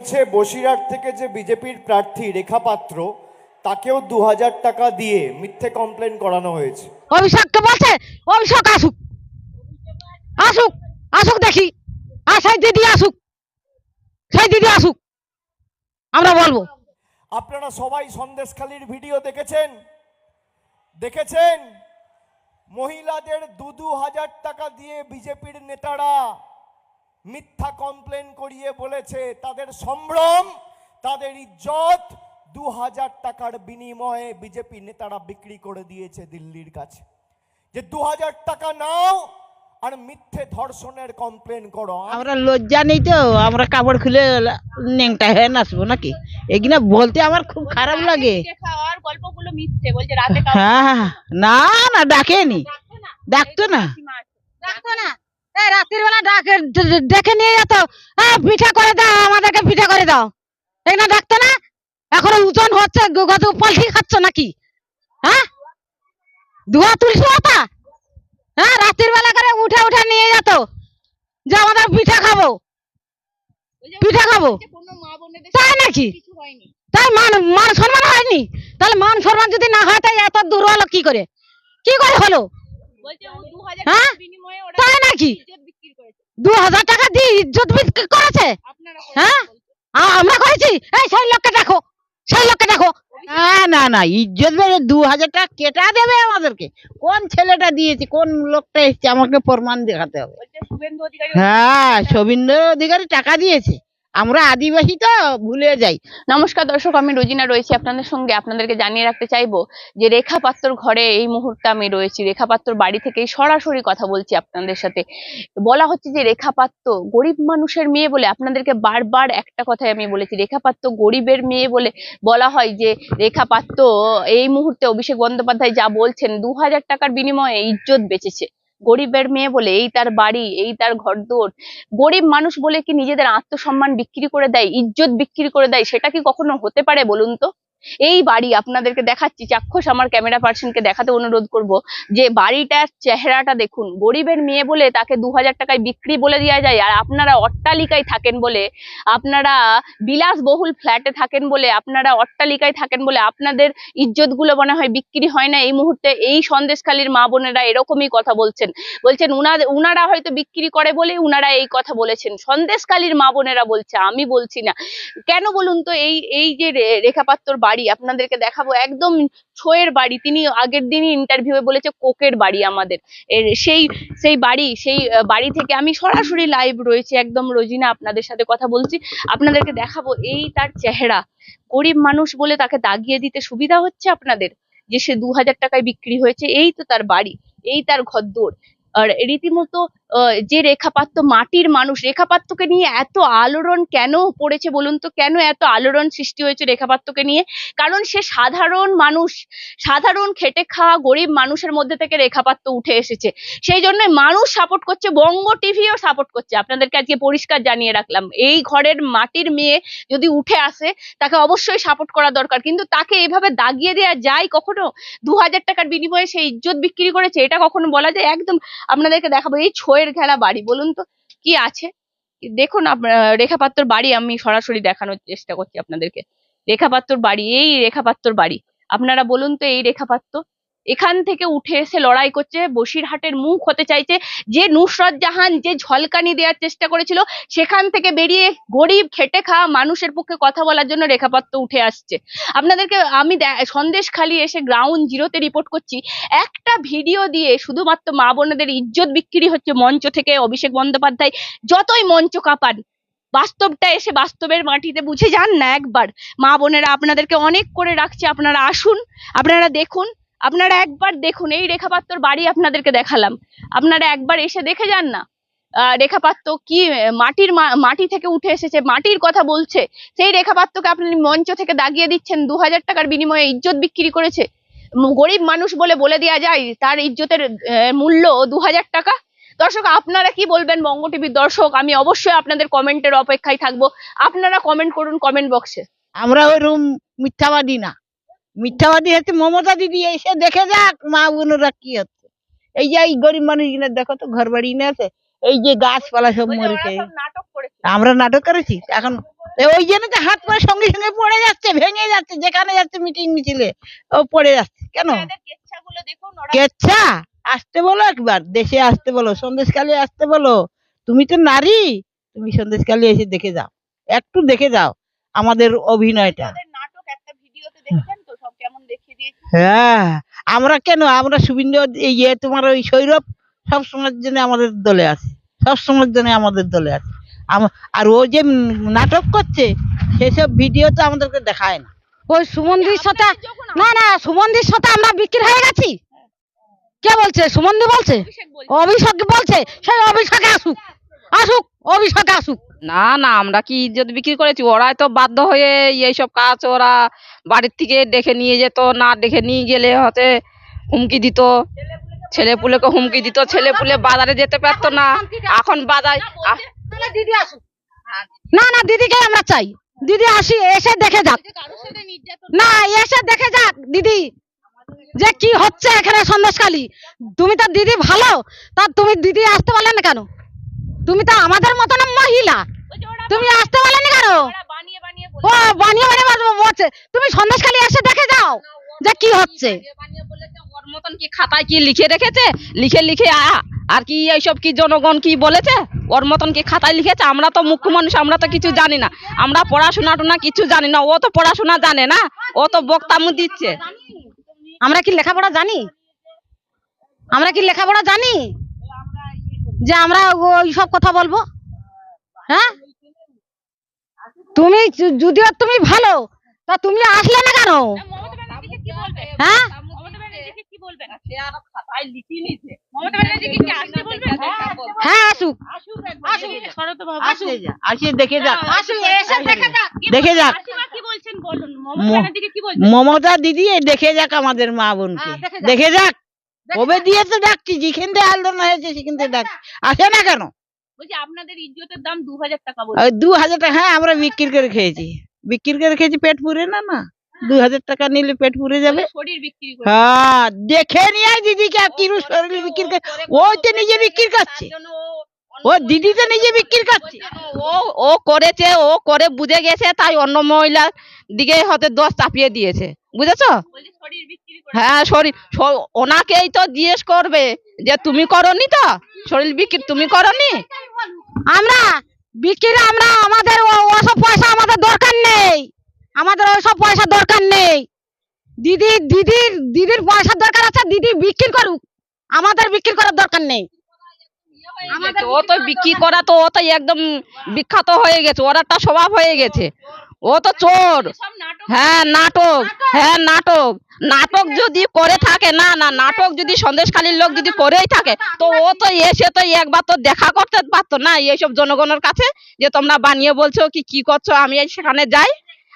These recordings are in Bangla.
হচ্ছে বসিরহাট থেকে যে বিজেপির প্রার্থী রেখা পাত্র তাকেও দু হাজার টাকা দিয়ে মিথ্যে কমপ্লেন করানো হয়েছে। অভিষেককে বলছে অভিষেক আসুক। আসুক আসুক দেখি। আর সেই দিদি আসুক। সেই দিদি আসুক। আমরা বলব। আপনারা সবাই সন্দেশখালির ভিডিও দেখেছেন? দেখেছেন? মহিলাদের দু দু হাজার টাকা দিয়ে বিজেপির নেতারা মিথ্যা কমপ্লেন করিয়ে বলেছে তাদের সম্ভ্রম তাদের ইজ্জত দু হাজার টাকার বিনিময়ে বিজেপি নেতারা বিক্রি করে দিয়েছে দিল্লির কাছে। যে দু হাজার টাকা নাও আর মিথ্যে ধর্ষণের কমপ্লেন করো আমরা লজ্জা নেই তো আমরা কাপড় খুলে নেংটা হয়ে নাচবো নাকি? এগুলো বলতে আমার খুব খারাপ লাগে। খাওয়ার গল্পগুলো মিথ্যে বলছে রাতে খাওয়া হ্যাঁ না না ডাকেনি। ডাকতো না। ডাকতো না। এই রাত্রির বেলা ডাকে নিয়ে যেত পিঠা করে দাও আমাদেরকে পিঠা করে দাও। ডাকতো না? এখন ওজন হচ্ছে পাল্টি খাচ্ছ নাকি? হ্যাঁ ধোয়া তুলছো ওটা? হ্যাঁ রাত্রির বেলা করে উঠে উঠে নিয়ে যেত যে আমাদের পিঠা খাব। পিঠা খাব? তাই নাকি? তাই মান মান সম্মান হয়নি? তাহলে মান সম্মান যদি না হয় তাই এত দূর হলো কি করে? কি করে হলো? হ্যাঁ? তাই নাকি? দু হাজার টাকা দিয়ে ইজ্জত বিক্রি করেছে? হ্যাঁ? আমরা করেছি? এই সেই লোককে দেখো সেই লোককে দেখো। না না না ইজ্জত বেড়ে দু হাজার টাকা কেটা দেবে আমাদেরকে? কোন ছেলেটা দিয়েছে? কোন লোকটা এসছে? আমাকে প্রমাণ দেখাতে হবে। হ্যাঁ শোভিন্দ্র অধিকারী টাকা দিয়েছে। আমরা আদিবাসী তো, ভুলে যাই। নমস্কার দর্শক, আমি রোজিনা রয়েছি আপনাদের সঙ্গে। আপনাদেরকে জানিয়ে রাখতে চাইব যে রেখা পাত্রর ঘরে এই মুহূর্তে আমি রয়েছি। রেখা পাত্রর বাড়ি থেকেই সরাসরি কথা বলছি আপনাদের সাথে। বলা হচ্ছে যে রেখা পাত্র গরিব মানুষের মেয়ে বলে আপনাদেরকে বারবার একটা কথাই আমি বলেছি। রেখা পাত্র গরিবের মেয়ে বলে বলা হয় যে রেখা পাত্র এই মুহূর্তে অভিষেক বন্দ্যোপাধ্যায় যা বলছেন, দু হাজার টাকার বিনিময়ে ইজ্জত বেঁচেছে। গরিবের মেয়ে বলে, এই তার বাড়ি, এই তার ঘরদোর। গরিব মানুষ বলে কি নিজেদের আত্মসম্মান বিক্রি করে দেয়, ইজ্জত বিক্রি করে দেয়, সেটা কি কখনো হতে পারে বলুন তো? এই বাড়ি আপনাদেরকে দেখাচ্ছি, চাক্ষুষ আমার ক্যামেরা পার্সনকে দেখাতে অনুরোধ করব, যে বাড়িটার চেহারাটা দেখুন, গরিবের মেয়ে বলে তাকে দু হাজার টাকায় বিক্রি বলে দেওয়া যায়, আর আপনারা অট্টালিকায় থাকেন বলে, আপনারা বিলাসবহুল ফ্ল্যাটে থাকেন বলে, আপনারা অট্টালিকায় থাকেন বলে আপনাদের ইজ্জতগুলো মনে হয় বিক্রি হয় না। এই মুহূর্তে এই সন্দেশখালীর মা বোনেরা এরকমই কথা বলছেন। বলছেন উনাদের উনারা হয়তো বিক্রি করে বলে উনারা এই কথা বলেছেন। সন্দেশকালীর মা বোনেরা বলছে, আমি বলছি না। কেন বলুন তো, এই এই যে রে- রেখা পাত্রর বাড়ি, আপনাদেরকে দেখাবো একদম ছোয়ের বাড়ি। তিনি আগের দিনই ইন্টারভিউয়ে বলেছে, কোকের বাড়ি আমাদের। এর সেই সেই বাড়ি সেই বাড়ি থেকে আমি সরাসরি লাইভ রয়েছে একদম। রোজিনা আপনাদের সাথে কথা বলছি। আপনাদেরকে দেখাবো এই তার চেহারা। গরিব মানুষ বলে তাকে দাগিয়ে দিতে সুবিধা হচ্ছে আপনাদের? যে সে দু হাজার টাকায় বিক্রি হয়েছে, এই তো তার বাড়ি, এই তার ঘরদোর। আর রীতিমতো যে রেখাপাত্র মাটির মানুষ, রেখাপাত্রকে নিয়ে এত আলোড়ন কেন পড়েছে বলুন তো? কেন এত আলোড়ন সৃষ্টি হয়েছে রেখাপাত্রকে নিয়ে? কারণ সে সাধারণ মানুষ, সাধারণ খেটে খাওয়া গরিব মানুষের মধ্যে থেকে রেখাপাত্র উঠে এসেছে। সেই জন্য মানুষ সাপোর্ট করছে, বঙ্গ টিভিও সাপোর্ট করছে। আপনাদেরকে আজকে পরিষ্কার জানিয়ে রাখলাম, এই ঘরের মাটির মেয়ে যদি উঠে আসে, তাকে অবশ্যই সাপোর্ট করা দরকার। কিন্তু তাকে এভাবে দাগিয়ে দেওয়া যায় কখনো? দু হাজার টাকার বিনিময়ে সে ইজ্জত বিক্রি করেছে? এটা কখনো বলা যায়? একদম আপনাদেরকে দেখাবো। এই ছোয়ের ঘেরা বাড়ি, বলুন তো কি আছে? দেখুন আপনার রেখাপাত্রর বাড়ি আমি সরাসরি দেখানোর চেষ্টা করছি আপনাদেরকে। রেখা পাত্র বাড়ি, এই রেখা পাত্র বাড়ি। আপনারা বলুন তো এই রেখাপাত্র এখান থেকে উঠে এসে লড়াই করছে। বসিরহাটের মুখ হতে চাইছে যে নুসরত জাহান যে ঝলকানি দেওয়ার চেষ্টা করেছিল, সেখান থেকে বেরিয়ে গরিব, খেটে খাওয়া মানুষের পক্ষে কথা বলার জন্য রেখাপত্র উঠে আসছে। আপনাদেরকে আমি সন্দেশ খালি এসে গ্রাউন্ড জিরোতে রিপোর্ট করছি। একটা ভিডিও দিয়ে শুধুমাত্র মা বোনেদের ইজ্জত বিক্রি হচ্ছে মঞ্চ থেকে অভিষেক বন্দ্যোপাধ্যায়। যতই মঞ্চ কাঁপান, বাস্তবটা এসে বাস্তবের মাটিতে বুঝে যান না একবার। মা বোনেরা আপনাদেরকে অনেক করে রাখছে, আপনারা আসুন, আপনারা দেখুন। আপনারা একবার দেখুন এই রেখাপাত্রর বাড়ি আপনাদেরকে দেখালাম। আপনারা একবার এসে দেখে যান না। আহ, রেখাপাত্র কি মাটির মাটি থেকে উঠে এসেছে মাটির কথা বলছে। সেই রেখাপাত্রকে আপনি মঞ্চ থেকে দাগিয়ে দিচ্ছেন দু হাজার টাকার বিনিময়ে ইজ্জত বিক্রি করেছে। গরিব মানুষ বলে বলে দেওয়া যায় তার ইজ্জতের মূল্য দু হাজার টাকা। দর্শক আপনারা কি বলবেন বঙ্গ টিভির দর্শক? আমি অবশ্যই আপনাদের কমেন্টের অপেক্ষায় থাকব। আপনারা কমেন্ট করুন কমেন্ট বক্সে। আমরা ওই রুম মিথ্যাবাদী না। মিথ্যাবাদী হচ্ছে মমতা দিদি এসে দেখে যাক মা বোনেরা কি হচ্ছে। এই যে এই গরিব মানুষগুলো দেখো তো ঘর বাড়ি না আছে এই যে গাছপালা সব মরেছে। আমরা নাটক করেছি এখন ওই জন্য তো হাত পরে সঙ্গে সঙ্গে পড়ে যাচ্ছে ভেঙে যাচ্ছে যেখানে যাচ্ছে মিটিং মিছিলে ও পড়ে যাচ্ছে কেন? কেচ্ছা? আসতে বলো একবার দেশে আসতে বলো সন্দেশকালে আসতে বলো। তুমি তো নারী তুমি সন্দেশকালে এসে দেখে যাও একটু দেখে যাও আমাদের অভিনয়টা। নাটক একটা ভিডিওতে দেখেছেন? হ্যাঁ আমরা কেন? আমরা সুবিন্দ ইয়ে তোমার ওই সৌরভ সব সময়ের জন্য আমাদের দলে আছে। সব সময়ের জন্য আমাদের দলে আছে। আর ও যে নাটক করছে সেসব ভিডিও তো আমাদেরকে দেখায় না। ওই সুমন্দির সাথে না না সুমন্দির সাথে আমরা বিক্রি হয়ে গেছি। কে বলছে? সুমন্দি বলছে? অভিষেক বলছে। অভিষেক বলছে সেই অভিষেকে আসুক। আসুক অভিষেকে আসুক। না না আমরা কি ইজ্জত বিক্রি করেছি? ওরাই তো বাধ্য হয়ে এইসব কাজ ওরা বাড়ির থেকে ডেকে নিয়ে যেত না ডেকে নিয়ে গেলে হতে হুমকি দিত। ছেলে পুলেকে হুমকি দিত ছেলে পুলে বাজারে যেতে পারতো না। এখন বাজার না না দিদিকে আমরা চাই। দিদি আসি এসে দেখে যাক। না এসে দেখে যাক দিদি। যে কি হচ্ছে এখানে সন্দেশখালি। তুমি তো দিদি ভালো তা তুমি দিদি আসতে পারলে না কেন? তুমি তো আমাদের মতন মহিলা। তুমি আসতে পারলে না কেন ও, বানিয়ে বানিয়ে বলছে তুমি সন্দেশখালি এসে দেখে যাও যে কি হচ্ছে। ওর মতন কি খাতায় কি লিখে রেখেছে লিখে লিখে আর কি এইসব কি জনগণ কি বলেছে? ওর মতন কি খাতায় লিখেছে? আমরা তো মুখ্য মানুষ, আমরা তো কিছু জানি না। আমরা পড়াশোনা টোনা কিছু জানি না। ও তো পড়াশোনা জানে না। ও তো বক্তামু দিচ্ছে। আমরা কি লেখাপড়া জানি? আমরা কি লেখাপড়া জানি? যে আমরা ওই সব কথা বলব? হ্যাঁ? তুমি যদিও তুমি ভালো তা তুমি আসলে না কেন? হ্যাঁ মমতা ব্যানার্জিকে কি বলবেন মমতা ব্যানার্জিকে কি আসতে বলবেন হ্যাঁ আসুক। আসুক শরৎ বাবু আসে যা আসে দেখে যাক। দেখে যাক। দেখে যাক। মাসিমা কি বলছেন? বলুন। মমতা দিদি এই দেখে যাক আমাদের মা বোনকে। হ্যাঁ, দেখে যাক। কবে দিয়ে ডাকছি? যেখান থেকে আন্দোলন হয়েছে সেখান থেকে ডাক আসে না কেন? বলছি আপনাদের ইজ্জতের দাম দু হাজার টাকা দু হাজার টাকা হ্যাঁ আমরা বিক্রি করে খেয়েছি। বিক্রি করে খেয়েছি পেট পুরে না না? দু হাজার টাকা নিলে পেট পুরে যাবে? হ্যাঁ দেখে নিয়ে দিদিকে কিরু শরীর বিক্রি করে ওই তো নিজে বিক্রি করছে। ও দিদি তো নিজে বিক্রি করছে? ও ও করেছে, ও করে বুঝে গেছে, তাই অন্য মহিলার দিকে হতে দোষ চাপিয়ে দিয়েছে। বুঝেছ? হ্যাঁ শরীর ওনাকেই তো জিজ্ঞেস করবে যে তুমি করনি তো? শরীর বিক্রি, তুমি করনি? আমরা বিক্রি, আমরা আমাদের ওসব পয়সা আমাদের দরকার নেই। আমাদের ওসব পয়সা দরকার নেই। দিদি, দিদির দিদির পয়সার দরকার আছে, দিদি বিক্রি করুক। আমাদের বিক্রি করার দরকার নেই। ও তো বিক্রি করা তো ও তো একদম বিখ্যাত হয়ে গেছে ওর একটা স্বভাব হয়ে গেছে। ও তো চোর। নাটক হ্যাঁ নাটক। হ্যাঁ নাটক। নাটক যদি করে থাকে না না নাটক যদি সন্দেশখালীর লোক যদি করেই থাকে তো ও তো এসে তো একবার তো দেখা করতে পারতো না এইসব জনগণের কাছে যে তোমরা বানিয়ে বলছো কি কি করছ আমি এই সেখানে যাই।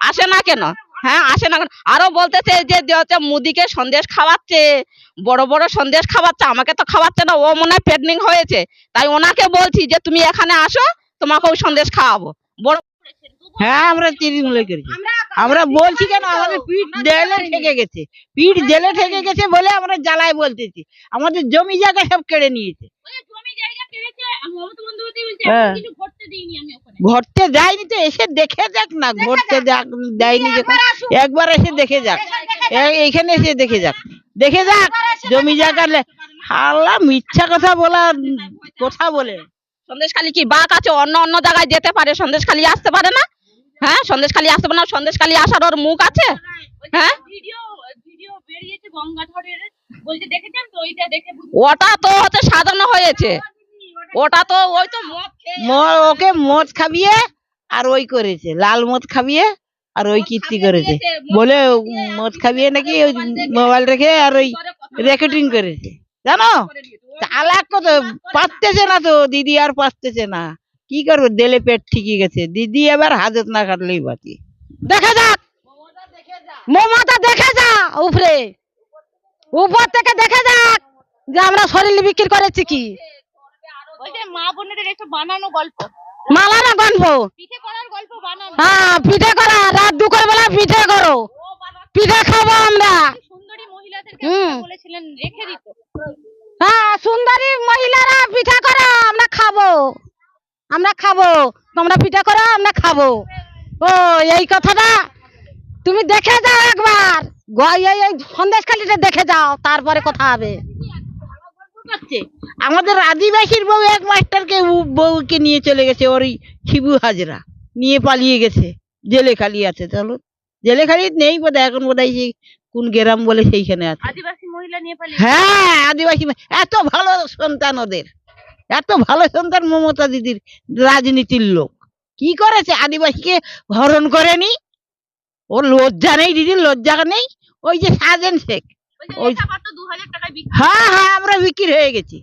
আসে না কেন? হ্যাঁ আসে না কেন আরও বলতেছে যে হচ্ছে মুদিকে সন্দেশ খাওয়াচ্ছে, বড় বড় সন্দেশ খাওয়াচ্ছে, আমাকে তো খাওয়াচ্ছে না, ও মনে হয় প্রেগনেন্ট হয়েছে। তাই ওনাকে বলছি যে, তুমি এখানে আসো, তোমাকে ওই সন্দেশ খাওয়াবো। বড় হ্যাঁ আমরা তৃণমূলে করেছি। আমরা বলছি কেন, আমাদের পিঠ জেলে ঠেকে গেছে। পিঠ জেলে ঠেকে গেছে বলে আমরা জ্বালায় বলতেছি। আমাদের জমি জায়গা সব কেড়ে নিয়েছে। হ্যাঁ। এখন কিছু করতে দিইনি আমি ওখানে। ঘরতে যায়নি তো এসে দেখে যাক না ঘরতে যাক। যখন। একবার এসে দেখে যাক। এ- এইখানে এসে দেখে যাক। দেখে যাক। জমি জায়গা হাল্লা মিথ্যা কথা বলা কথা বলে। সন্দেশখালী কি বাঘ আছে? অন্য অন্য জায়গায় যেতে পারে সন্দেশখালী আসতে পারে না? হ্যাঁ সন্দেশখালী আসতে পারে না সন্দেশখালী আসার ওর মুখ আছে? হ্যাঁ? ভিডিও ভিডিও বেরিয়েছে গঙ্গাধরের। বলছে দেখেছেন তো? ওইটা দেখে ওটা তো হচ্ছে সাজানো হয়েছে। ওটা তো ওই তো মদ ওকে মদ খাবিয়ে আর ওই করেছে লাল মদ খাবিয়ে আর ওই কীর্তি করেছে। বলে মদ খাবিয়ে নাকি ওই মোবাইল রেখে আর ওই রেকর্ডিং করেছে জানো? চালাক কত পারতেছে না তো দিদি আর পারতেছে না। কি করব দেলে পেট ঠিকই গেছে। দিদি এবার হাজত না কাটলেই বাকি দেখা যাক! মমতা দেখে যা। উপরে। উপর থেকে দেখে যাক যে আমরা শরীর বিক্রি করেছি কি। ওই যে মা বোনেদের একটু বানানো গল্প। মালানা গনব পিঠে করার গল্প বানানো। হ্যাঁ পিঠে করা রাত দুপুর বেলা পিঠে করো। পিঠে খাব আমরা। সুন্দরী মহিলাদেরকে বলেছিলেন রেখে দিত। হ্যাঁ সুন্দরী মহিলারা পিঠা করো আমরা খাব। আমরা খাব তোমরা পিঠা করো আমরা খাব। ও এই কথাটা তুমি দেখে যাও একবার। এই সন্দেশখালিটা দেখে যাও তারপরে কথা হবে। করছে। আমাদের আদিবাসীর বউ এক মাস্টারকে বউকে নিয়ে চলে গেছে ওর ওই শিবু হাজরা। নিয়ে পালিয়ে গেছে জেলে খালি আছে চলো। জেলে খালি নেই বোধ এখন বোধ হয় কোন গ্রাম বলে সেইখানে আছে। আদিবাসী মহিলা নিয়ে পালিয়ে হ্যাঁ আদিবাসী এত ভালো সন্তান ওদের। এত ভালো সন্তান মমতা দিদির রাজনীতির লোক। কি করেছে? আদিবাসীকে হরণ করেনি? ওর লজ্জা নেই দিদির লজ্জা নেই? ওই যে সাজেন শেখ। ওই হ্যাঁ হ্যাঁ আমরা বিক্রি হয়ে গেছি।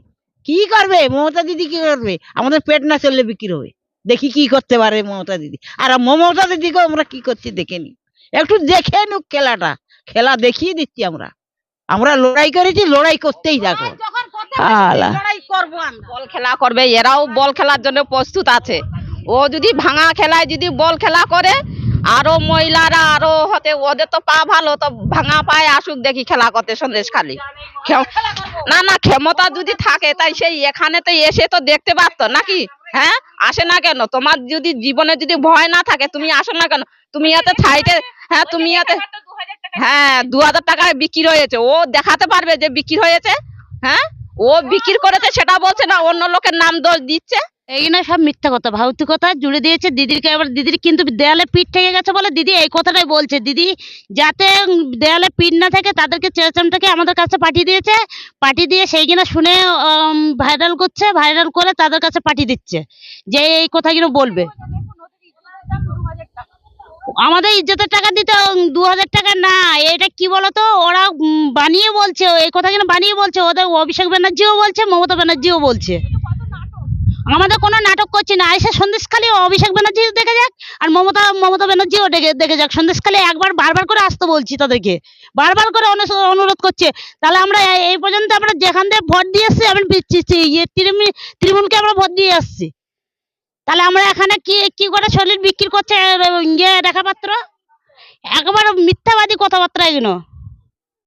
কি করবে? মমতা দিদি কি করবে? আমাদের পেট না চললে বিক্রি হবে। দেখি কি করতে পারে মমতা দিদি। আর মমতা দিদিকে আমরা কি করছি দেখে নি। একটু দেখে নুক খেলাটা। খেলা দেখিয়ে দিচ্ছি আমরা। আমরা লড়াই করেছি লড়াই করতেই থাকো। আলা। লড়াই করব আমরা। বল খেলা করবে এরাও বল খেলার জন্য প্রস্তুত আছে। ও যদি ভাঙা খেলায় যদি বল খেলা করে আরও মহিলারা আরও হতে ওদের তো পা ভালো তো ভাঙা পায়ে আসুক দেখি খেলা করতে সন্দেশ খালি। না না ক্ষমতা যদি থাকে তাই সেই এখানে তো এসে তো দেখতে পারতো নাকি? হ্যাঁ? আসে না কেন? তোমার যদি জীবনে যদি ভয় না থাকে তুমি আসো না কেন? তুমি এতে সাইডে হ্যাঁ তুমি এতে হ্যাঁ দু হাজার টাকায় বিক্রি হয়েছে। ও দেখাতে পারবে যে বিক্রি হয়েছে? হ্যাঁ? ও বিক্রি করেছে, সেটা বলছে, না, অন্য লোকের নাম দোষ দিচ্ছে। এই না, সব মিথ্যা কথা ভাউতি কথা, জুড়ে দিয়েছে দিদিকে, এবার দিদির কিন্তু দেয়ালে পিঠ থেকে গেছে বলে দিদি এই কথাটাই বলছে। দিদি যাতে দেয়ালে পিঠ না থাকে, তাদেরকে চেয়েচামটাকে আমাদের কাছে পাঠিয়ে দিয়েছে, পাঠিয়ে দিয়ে সেই কিনা শুনে ভাইরাল করছে ভাইরাল করে তাদের কাছে পাঠিয়ে দিচ্ছে। যে এই কথাগুলো বলবে। আমাদের ইজ্জতের টাকা দিতে দু হাজার টাকা না, এটা কি বলতো? ওরা বানিয়ে বলছে, এই কথাগুলো বানিয়ে বলছে, ওদের অভিষেক ব্যানার্জিও বলছে, মমতা ব্যানার্জিও বলছে। আমাদের কোনো নাটক করছি না এসে সন্দেশখালী অভিষেক ব্যানার্জি দেখে যাক, আর মমতা মমতা ব্যানার্জিও দেখে দেখে যাক। সন্দেশখালী একবার বারবার করে আসতে বলছি তাদেরকে, বারবার করে অনুরোধ করছে। তাহলে আমরা এই- পর্যন্ত আমরা যেখান থেকে ভোট দিয়ে এসছি, আমি ইয়ে তৃণমূল তৃণমূলকে আমরা ভোট দিয়ে আসছি তাহলে আমরা এখানে কি কি করে শরীর বিক্রি করছে ইয়ে রেখাপাত্র? একবার মিথ্যাবাদী কথাবার্তা এগুলো।